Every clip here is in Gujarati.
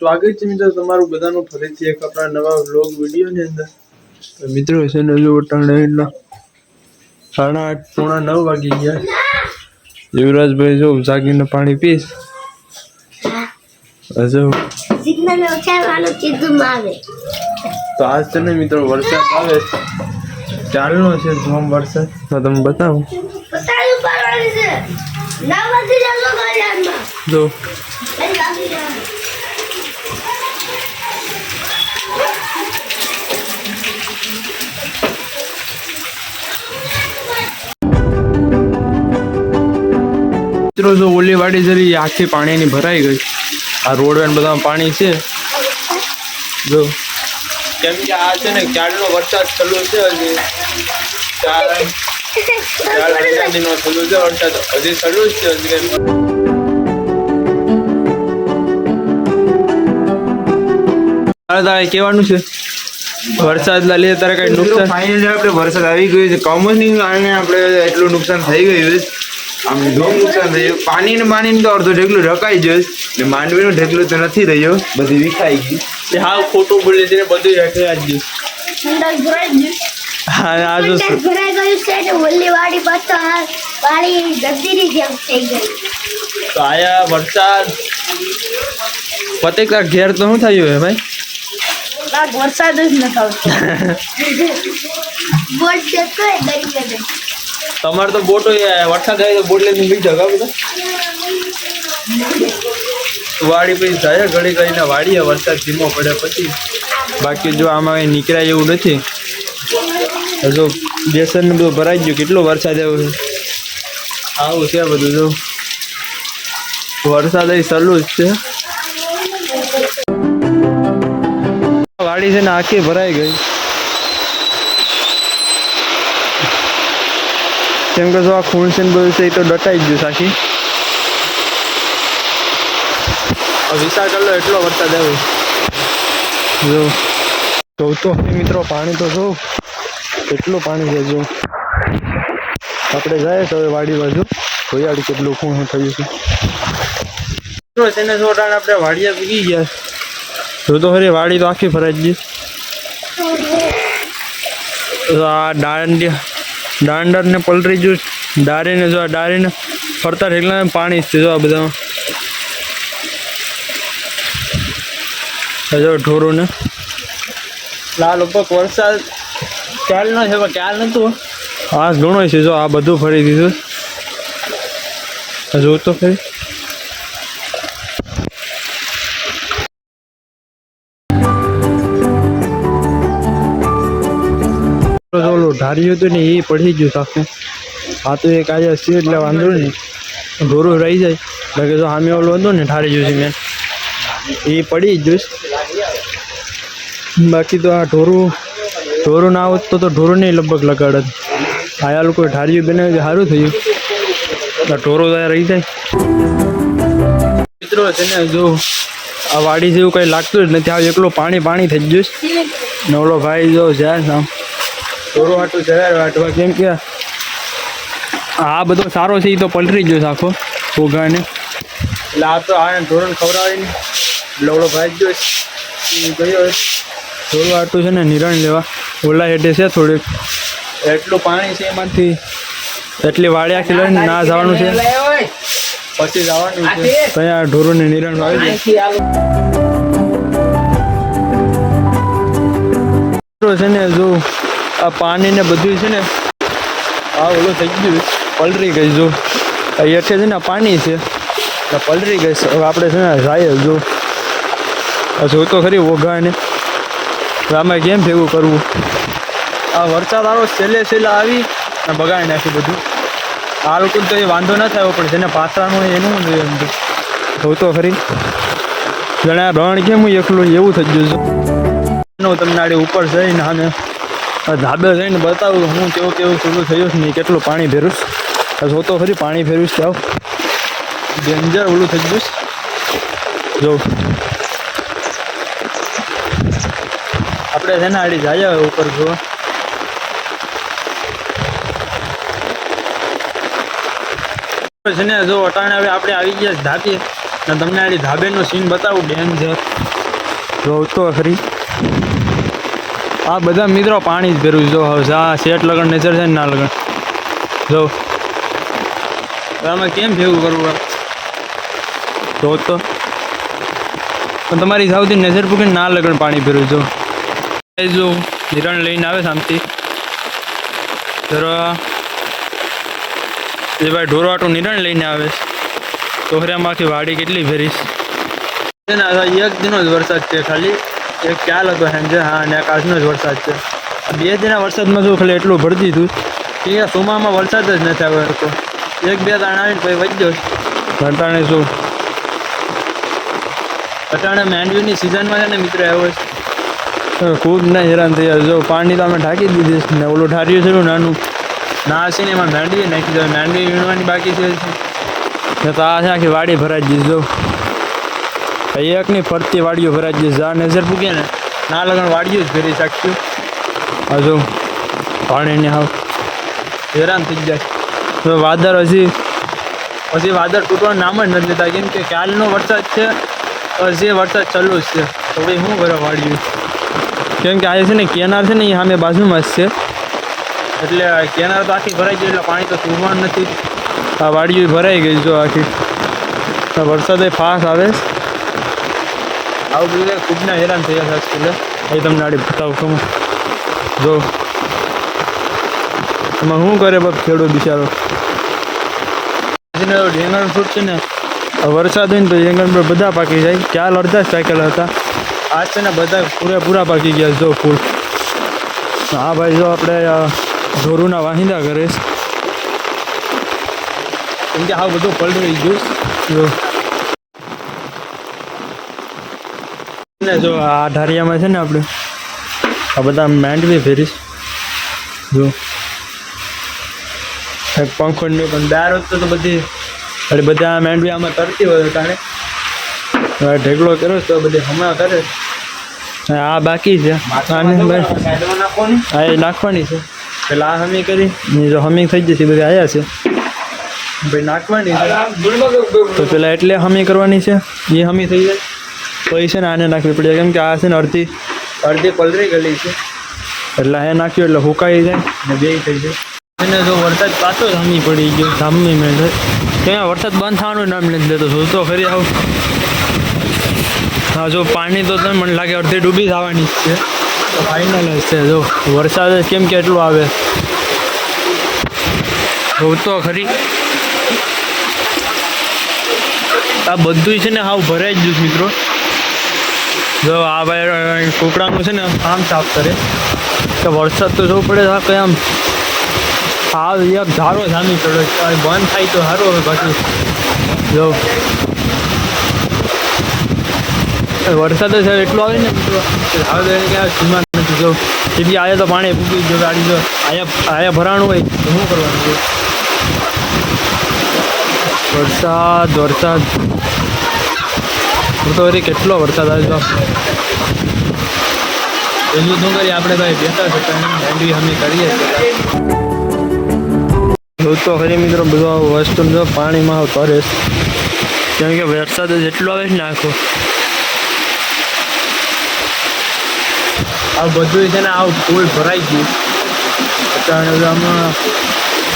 સ્વાગત છે મિત્રો તમારું બધાનું ફરીથી એક આપણા નવા વ્લોગ વિડીયોની અંદર. મિત્રો છે ને જો ટાણા સાડા આઠ પોણા નવ વાગી ગયા. યુવરાજભાઈ જો જાગીને પાણી પીશ. હજુ. તો આજ છે ને મિત્રો વરસાદ આવે. ચાલનો છે ધોમ વરસાદ. તો તમે બતાવો. જો. મિત્રો જો ઓલી વાડી જરી આખી પાણીની ભરાઈ ગઈ. આ રોડ વેન બધા પાણી છે. જો. કેમ કે આ છે ને ક્યારનો વરસાદ ચાલુ છે હજી? ચાર ચાર વાગ્યાનો ચાલુ છે વરસાદ. હજી ચાલુ જ છે હજી તારે કહેવાનું છે? વરસાદના લીધે તારે કઈ નુકસાન? ફાઇનલી આપણે વરસાદ આવી ગયો છે. કમોસમી કારણે આપણે એટલું નુકસાન થઈ ગયું છે. આમ ઘણું નુકસાન થયું પાણી ને પાણી તો અડધું ઢેકલું રકાઈ ગયું. ને માંડવીનું ઢેકલું તો નથી રહ્યો. બધી વિખાઈ ગઈ. હા ખોટું બોલે છે ને બધું રખાઈ જ ગયું. ઠંડક ભરાઈ ગયું. હા આ જો ભરાઈ ગયું છે ને ઓલી વાડી પાછો આ વાડી જેમ થઈ ગઈ તો આયા વરસાદ. પતેક ઘેર તો શું થયું હે ભાઈ? વરસાદ જ ન આવતો બોટ જતો દરિયા તમારે તો બોટો વરસાદ થાય તો બોટ લઈને બી જગા બધા. વાડી પછી જાય ઘડી કરીને વાડીએ વરસાદ ધીમો પડે પછી. બાકી જો આમાં કંઈ નીકળાય એવું નથી. હજુ બેસન ને બધું ભરાઈ ગયું. કેટલો વરસાદ આવ્યો આવું છે બધું જો. વરસાદ અહીં ચાલુ જ છે. વાડી છે ને આખી ભરાઈ ગઈ. કેમ કે જો આ ખૂણ છે ને બધું છે એ તો ડટાઈ જ ગયું સાખી વિશાળ કરેલો એટલો વરસાદ આવ્યો. જો જોઉં તો મિત્રો પાણી તો જો કેટલું પાણી છે જો. આપણે જાય તો હવે વાડી બાજુ. જોયાડી કેટલું ખૂણ થયું છે. મિત્રો છે ને આપણે વાડીએ પીગી ગયા. જો તો ખરી વાડી તો આખી ફરાઈ ગઈ. આ દાંડિયા દાંડર ને પલરી જ્યુસ ડારીને જો આ ડારીને ફરતા ઢેકલા પાણી જ છે જો આ બધામાં જો ઢોરું ને લાલ ઉપર વરસાદ ક્યાલ ન છે ક્યાલ નતું હા ઘણો છે જો આ બધું ફરી દીધું. હજુ તો ખરી તો ઓલું ઢાર્યું હતું ને એ પડી ગયું સાથે. આ તો એક આજે હશે એટલે વાંધો નહીં. ઢોરું રહી જાય. બાકી જો સામે ઓલું હતું ને ઠારી છે મેં. એ પડી જ જોઈશ. બાકી તો આ ઢોરું ઢોરું ના આવત તો તો ઢોરું નહીં લગભગ લગાડત. આયા લોકો ઠાર્યું બને સારું થયું. આ ઢોરો તો રહી જાય. મિત્રો છે ને જો આ વાડી જેવું કંઈ લાગતું જ નથી. આ એકલું પાણી પાણી થઈ ગયું ને ઓલો ભાઈ જો જાય આમ. થોડું હાટું જરાર વાટવા કેમ કે આ બધો સારો છે એ તો પલટરી ગયો આખો ફોગાને એટલે આ તો આને ધોરણ ખવડાવીને લવડો ભાઈ ગયો ગયો છે. થોડું આટું છે ને નિરણ લેવા. ઓલા હેઠે છે થોડીક. એટલું પાણી છે એમાંથી. એટલી વાડિયા ખીલઈને ના જવાનું છે. પછી જવાનું છે. ત્યાં ઢોરોને નિરણ વાવી દે. છે ને જો આ પાણી ને બધું છે ને, આ ઓલું થઈ ગયું પલરી ગઈ જો. હેઠે છે ને પાણી છે પલરી ગઈ આપણે છે ને જાય જો. જો ખરી ઓઘાને આમાં કેમ ભેગું કરવું? આ વરસાદ આવો છેલ્લે છેલ્લે આવી અને બગાડી નાખ્યું બધું. આ લોકો તો એ વાંધો ના થયો પણ ને પાત્રાનું એનું શું થયું એમ તો. જો તો ખરી? જણા રણ કેમ હું એકલું? એવું થઈ ગયું છે. નો, તમને આડે ઉપર જઈને આને ધાબે જઈને બતાવું હું કેવું કેવું ચૂલું થયું છે ને કેટલું પાણી ભેરું જોતો ખરી પાણી ભેરું છે ડેન્જર ઓલું થઈ ગયું જો. આપણે છે ને આડી જાય ઉપર જો છે ને જો અટાણે હવે આપણે આવી ગયા ધાપીએ ને તમને આડી ધાબેનો સીન બતાવું, ડેન્જર. જોતો ખરી આ બધા મિત્રો પાણી જ ભેરું જો આ શેઠ લગન, નેચર છે ને ના લગન. જો. આમાં કેમ ભેગું કરવું? જો તો. પણ તમારી સૌથી નજર પૂકીને ના લગન પાણી ભેરું જો. જો નિરણ લઈને આવે શાંતિ. જરા એ ભાઈ ઢોરવાટું નિરણ લઈને આવે. ચોહરામાં વાડી કેટલી ભેરીશ. એક દિનો જ વરસાદ છે ખાલી. એક ખ્યાલ હતો સાંજે હા અને આકાશનો જ વરસાદ છે. બે દિના વરસાદમાં શું ખાલી એટલું ભરતી હતું કે સોમામાં વરસાદ જ નથી આવ્યો હતો એક બે દાણા આવીને પછી વધ્યો અટાણે શું? ઘટાણે મેન્ડવીની સિઝનમાં છે ને મિત્ર આવ્યો છે ખૂબ ના હેરાન થયા જો પાણી તો અમે ઢાંકી દીધી છે ને ઓલું ઠાર્યું છે નાનું. ના છે ને એમાં મેંડવી નાખી દો મેંડવી વીણવાની બાકી છે તો આ છે આખી વાડી ભરાઈ દીધી જો એકની ફરતી વાડીઓ ભરાઈ દીધી જા નજર પૂગે ને, ના લગન વાડીઓ જ ભરી શકશું. હજુ પાણીને હાવ હેરાન થઈ જાય તો વાદળ હજી પછી વાદળ તૂટવાનું નામ જ નથી લેતા કેમ કે કાલનો વરસાદ છે, હજી વરસાદ ચાલુ જ છે. તો ભાઈ શું કરે વાડીયું કેમ કે આ છે ને કેનાર છે ને, એ સામે બાજુમાં જ છે. એટલે કેનાર તો આખી ભરાઈ ગઈ, એટલે પાણી તો તૂટવાનું નથી. આ વાડીઓ ભરાઈ ગઈ જો આખી. વરસાદે ફાસ આવે. આવું બધું કંઈ ખૂબ ના હેરાન થયા છે સ્કૂલે એ તમને આડી બતાવું જો. એમાં શું કરે બાપ ખેડૂત બિચારો? રીંગણ ફ્રૂટ છે ને વરસાદ હોય ને તો રીંગણ પર બધા પાકી જાય. ચાલ અડધા જ હતા. આજ છે ને બધા પૂરેપૂરા પાકી ગયા જો ફૂલ. હા ભાઈ, જો આપણે ઢોરુના વાહિંદા કરે કેમ કે આ બધું પલળી ગયું. જો. ને જો આ ઢારિયામાં છે ને આપણે આ બધા માંડવી ફેરીશ જો. એક પંખો ને પણ દાર વખતે તો બધી એટલે બધા માંડવી આમાં કરતી હોય કારણે. ઢેકલો કર્યો તો બધી હમણાં કરે. હા આ બાકી છે. હા એ નાખવાની છે. પેલા આ હમી કરી? ને જો હમી થઈ જશે બધી આવ્યા છે. ભાઈ નાખવાની છે. તો પેલા એટલે હમી કરવાની છે. એ હમી થઈ જાય. છે ને આને નાખવી પડે કેમ કે આ છે ને અડધી અડધી પલરી ગયેલી છે. એટલે એ નાખ્યું એટલે હુકાઈ જાય ને બે થઈ જાય. અને જો વરસાદ પાછો જામી પડી ગયો ધામની મેં ત્યાં વરસાદ બંધ થવાનું નામ નથી લેતો. શું તો ફરી આવું. હા, જો પાણી તો તમે મને લાગે અડધી ડૂબી થવાની જ છે. તો ફાઇનલ જ છે. જો વરસાદ કેમ કે એટલું આવે. જોવું તો ખરી. આ બધું છે ને હાવ ભરાઈ જ ગયું મિત્રો. જો આ ભાઈ કુકડાનું છે ને આમ સાફ કરે. કે વરસાદ તો જોવું પડે કઈ આમ હા એક ધારો જામી ચડ્યો બંધ થાય તો સારું હવે પાછું જો. વરસાદ જ એટલો આવે ને. હવે કે આવે કે સીમા નથી. જો બી આયા તો પાણી પૂકી જો ગાડી જો આયા આયા ભરાણું હોય તો શું કરવાનું? છે વરસાદ વરસાદ. હું તો વળી કેટલો વરસાદ આવ્યો એનું શું કરીએ આપણે ભાઈ બેઠા છે માંડવી અમે કરીએ છીએ. જો તો ખરી મિત્રો બધું વસ્તુ જો પાણીમાં કરે કેમ કે વરસાદ જ એટલો આવે છે ને આખો. આ બધું છે ને આ ફૂલ ભરાઈ ગયું. અત્યારે આમાં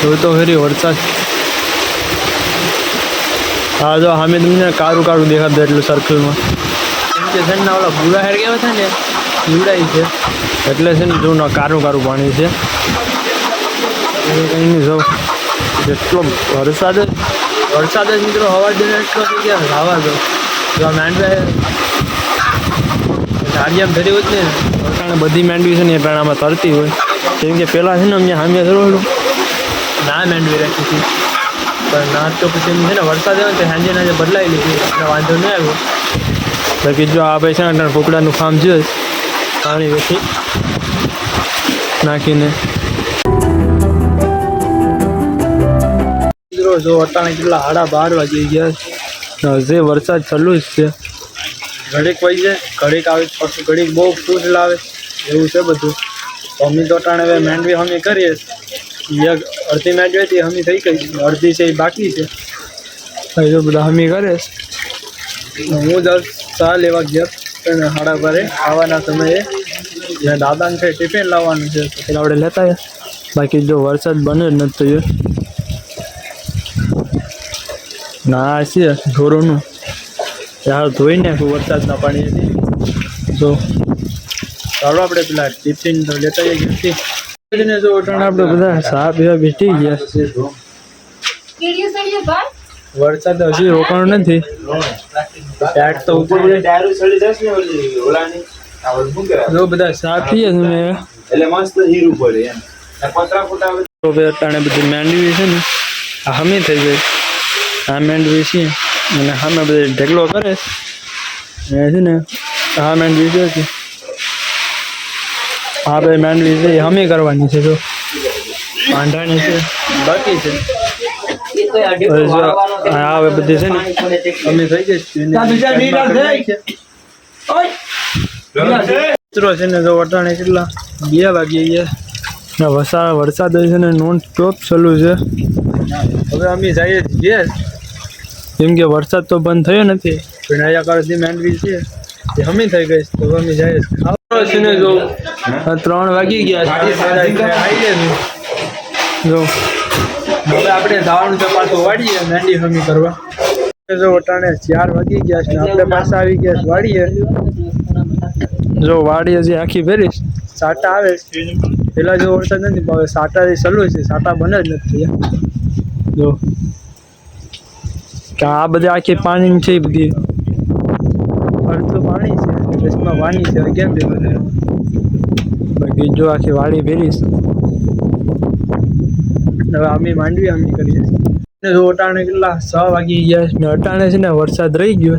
જોતો ખરી વરસાદ. હા જો સામે તમને કારું કારું દેખાતું એટલું સર્કલમાં કેમ કે છે ને ઓલા ભૂરા હેર ગયા છે ને પીવડાય છે. એટલે છે ને જો ને કારું કારું પાણી છે. કંઈ નહીં જો. જેટલો વરસાદ જ વરસાદ જ મિત્રો હવા દે એટલો થઈ ગયા હવા જો જો આ માંડવા ધારિયામ ધરી જ ને વરસાણે બધી માંડવી છે ને એ ટાણામાં તરતી હોય. કેમ કે પહેલાં છે ને અમને સામે થોડું ના માંડવી રાખી હતી. પણ ના તો પછી છે ને વરસાદ આવ્યો તો સાંજે નાજે બદલાઈ લીધી. એટલે વાંધો નહીં આવ્યો. બાકી જો આ ભાઈ છે ને ફૂકડાનું ફાર્મ છે પાણી પછી નાખીને. જો અટાણે કેટલા હાડા બાર વાગી ગયા હજે વરસાદ ચાલુ જ છે. ઘડીક વહી જાય, ઘડીક આવે, પછી ઘડીક બહુ ફૂટ લાવે. એવું છે બધું. તો તો અટાણે હવે મેંડવી હમી કરીએ. અડધી હોય તે હમી થઈ ગઈ અડધી છે એ બાકી છે. હજુ બધા હમી કરે હું દસ ચા લેવા ગયા અને હાડા બારે ખાવાના સમયે જ્યાં દાદાને છે ટિફિન લાવવાનું છે. તો પેલા આપણે લેતા. બાકી જો વરસાદ બને જ નથી થયો ના છે ઢોરોનું. યાર ધોઈ નાખ્યું વરસાદના પાણીથી જો ચાલો આપણે પેલા ટિફિન તો લેતા જઈએ આપણે બધા ચા એવા બેઠી ગયા. વરસાદ હજી રોકાણો નથી. પેટ તો ઉપર જશે? જો બધા સાપ પીએ છે ને એટલે મસ્ત હીરું પડે એમ પતરા ફૂટા તો અટાણે બધી માંડવી છે ને, આ હમી થઈ ગઈ. આ માંડવી છે. અને સામે બધી ઢગલો કરે. છે ને, આ માંડવી છે કે ભાઈ માંડવી છે એ હમી કરવાની છે જો. પાંઢાની છે. બાકી છે. હવે હવે બધી છે ને હમી થઈ ગઈ છે. મિત્રો ને જો વટાણે કેટલા? બે વાગી ગયા ને વરસાદ વરસાદ છે ને નોન સ્ટોપ ચાલુ છે. હવે અમે જઈએ છીએ. કેમ કે વરસાદ તો બંધ થયો નથી. પણ અહીંયા કાળથી માંડવી છે. એ હમી થઈ ગઈ તો હવે અમે જઈએ છે ને જો ત્રણ વાગી ગયા છે. જો. હવે આપણે જવાનું છે પાછું વાડીએ માંડી હમી કરવા. જો વટાણે ચાર વાગી ગયા છે આપણે પાછા આવી ગયા છે વાડીએ જો વાડી હજી આખી ભરીશ સાટા આવે છે. પેલા જો વરસાદ નથી પણ હવે સાટા ચાલુ છે સાટા બને જ નથી જો. કે આ બધા આખી પાણી છે બધી અડધું પાણી છે અને વાની છે કેમ છે? બધે બાકી જો આખી વાડી ભેરીશ હવે અમે માંડવી અમે કરીએ ને જો અટાણે કેટલા છ વાગી ગયા છે. ને અટાણે છે ને વરસાદ રહી ગયો.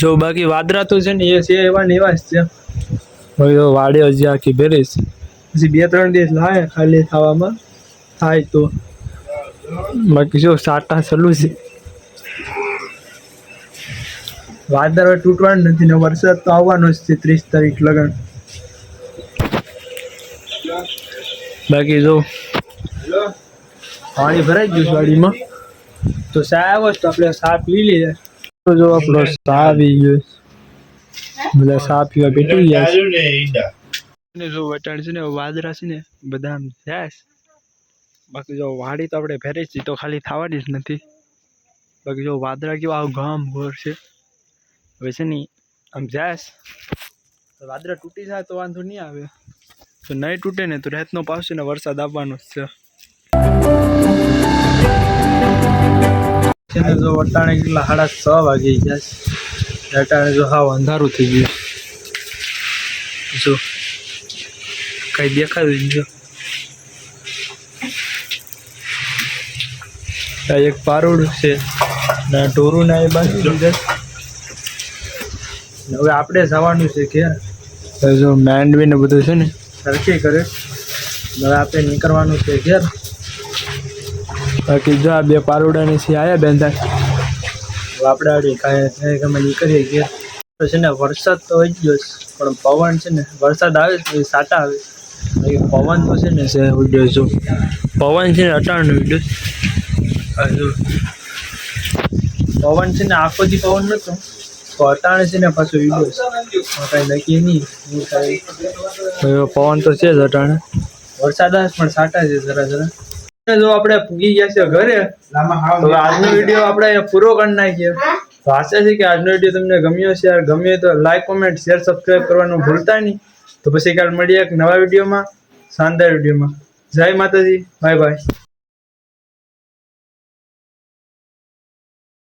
જો બાકી વાદરા તો છે ને એ છે એવા ને એવા જ છે. હવે તો વાડે હજી આખી ભેરીશ પછી બે ત્રણ દિવસ લાવે ખાલી થવામાં. થાય તો. બાકી જો સાટા સલું છે. વાદળ હવે તૂટવાનું નથી ને વરસાદ તો આવવાનો જ છે ત્રીસ તારીખ લગન. બાકી જો. પાણી ભરાઈ ગયું ગાડીમાં. વાડીમાં તો સા આવ્યો તો આપણે સા પી લઈએ. તો જો આપણો સા આવી ગયો. બધા સા પીવા બેઠી ગયા છે. ને જો વટાણ છે ને વાદરા છે ને બધા આમ જાય બાકી જો વાડી તો આપણે ભેરી જ તો ખાલી થવાની જ નથી. બાકી જો વાદરા કેવા આવું ગામ ઘર છે. હવે છે ને આમ જાશ. તો વાદરા તૂટી જાય તો વાંધો નહીં આવે. તો નહીં તૂટે ને તો રાતનો પાવશે ને વરસાદ આવવાનો જ છે. છે ને જો વટાણે કેટલા સાડા છ વાગી ગયા છે. વટાણે જો હાવ અંધારું થઈ ગયું. જો કઈ દેખાતું જો એક પારોડું છે ને ઢોરું ના એ બાજુ હવે આપણે જવાનું છે કે હવે જો માંડવી ને બધું છે ને. સરખી કરે. હવે આપણે નીકળવાનું છે ઘેર. બાકી જો આ બે પારોડાની છે આયા બેંધા આપણે આડી કાંઈ ગમે નીકળીએ ઘેર. તો છે ને વરસાદ તો હોય જ ગયો છે પણ પવન છે ને વરસાદ આવે તો સાટા આવે બાકી પવન તો છે ને છે ઉડ્યો જો. પવન છે ને અટાણનો ઉડ્યો હજુ પવન છે ને આખો દી પવન નતો. તો અટાણે છે ને પાછો ઉડ્યો છે. કાંઈ નક્કી નહીં. પવન તો છે જ અટાણે. વરસાદ પણ સાટા છે જરા જરા. જો આપણે પૂગી ગયા છે ઘરે હાવ આજનો વીડિયો આપણે અહીંયા પૂરો કરી નાખીએ. તો આશા છે કે આજનો વીડિયો તમને ગમ્યો છે યાર ગમ્યો હોય તો લાઈક કોમેન્ટ શેર સબસ્ક્રાઈબ કરવાનું ભૂલતા નહીં. તો પછી કાલ મળીએ એક નવા વિડીયોમાં શાનદાર વિડીયોમાં. જય માતાજી. Bye bye